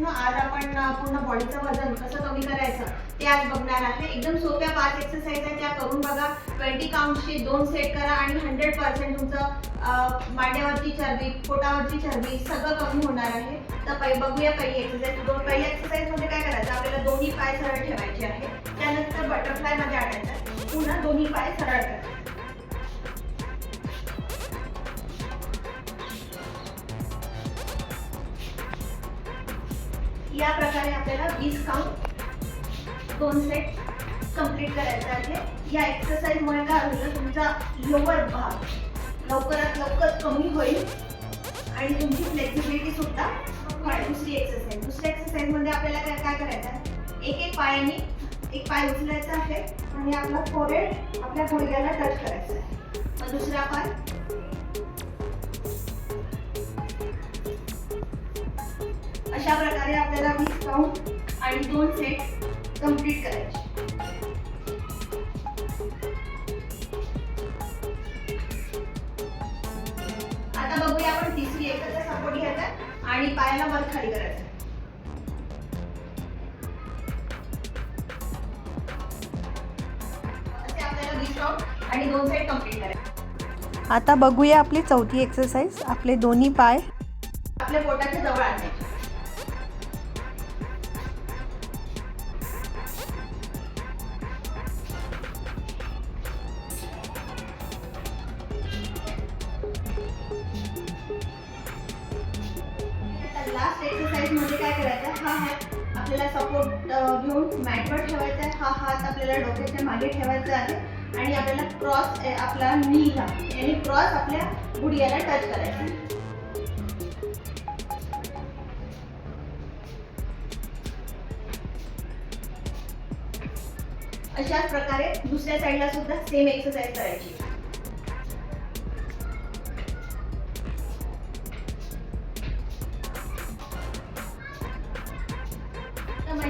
ना आज आपण पूर्ण बॉडीचं वजन कसं कमी करायचं ते आज बघणार आहे. एकदम सोप्या पाच एक्सरसाइज आहे त्या करून बघा. ट्वेंटी काउंटचे दोन सेट करा आणि हंड्रेड पर्सेंट तुमचं मांड्यावरची चरबी पोटावरची चरबी सगळं कमी होणार आहे. तर पहि बघूया पहिली एक्सरसाइज दोन पहिल्या एक्सरसाइजमध्ये काय करायचं? आपल्याला दोन्ही पाय सरळ ठेवायचे आहे त्यानंतर बटरफ्लायमध्ये आणायचं पुन्हा दोन्ही पाय सरळ करायचे या प्रकारे आपल्याला वीस काउंट दोन सेट कंप्लीट करायचं आहे. या एक्सरसाइजमुळे काय होईल तुमचा लोअर भाग लवकरात लवकर कमी होईल आणि तुमची फ्लेक्सिबिलिटी सुद्धा वाढेल. दुसरी एक्सरसाइज दुसऱ्या एक्सरसाइजमध्ये आपल्याला काय काय करायचं आहे? एक एक पायाने एक पाय उचलायचा आहे आणि आपला फोरहेड आपल्या गुडघ्याला टच करायचा आहे. मग दुसरा पाय अशा प्रकारे आपल्याला वीस काउंट आणि दोन सेट कंप्लीट करायचे. आता बघूया आपण तिसरी एकत्र सपोर्ट घ्यायचा आणि पायाला वर खाली करायचं. आणि दोन कंप्लीट करायचे. आता बघूया आपली चौथी एक्सरसाइज आपले दोन्ही पाय. आपल्या पोटाच्या जवळ आणायचे. लास्ट एक्सरसाइजमध्ये काय करायचं? हा हॅट आपल्याला सपोर्ट घेऊन मॅटवर ठेवायचा आहे. हा हात आपल्याला डोक्याच्या मागे ठेवायचा आहे. आणि आपल्याला क्रॉस आपला नीला याने क्रॉस आपल्या गुडियाला टच करायचा अशाच प्रकारे दुसऱ्या साईडला सुद्धा सेम एक्सरसाइज करायची.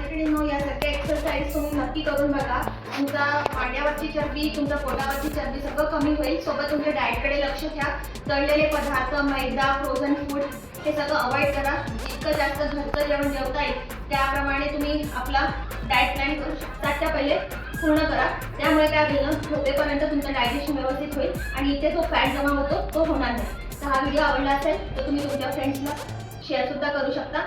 मैत्रिणींनो या सगळ्या एक्सरसाइज तुम्ही नक्की करून बघा. तुमचा मांड्यावरची चरबी तुमच्या पोटावरची चरबी सगळं कमी होईल. सोबत तुमच्या डाएटकडे लक्ष घ्या तळलेले पदार्थ मैदा फ्रोझन फूड हे सगळं अवॉइड करा. जितकं जास्त घरचं जेवण जेवता येईल त्याप्रमाणे तुम्ही आपला डाएट प्लॅन करू शकता. त्या पहिले पूर्ण करा. त्यामुळे काय होईल झोपेपर्यंत तुमचं डायजेशन व्यवस्थित होईल आणि इथे जो फॅट जमा होतो तो होणार नाही. तर हा व्हिडिओ आवडला असेल तर तुम्ही तुमच्या फ्रेंड्सला शेअरसुद्धा करू शकता.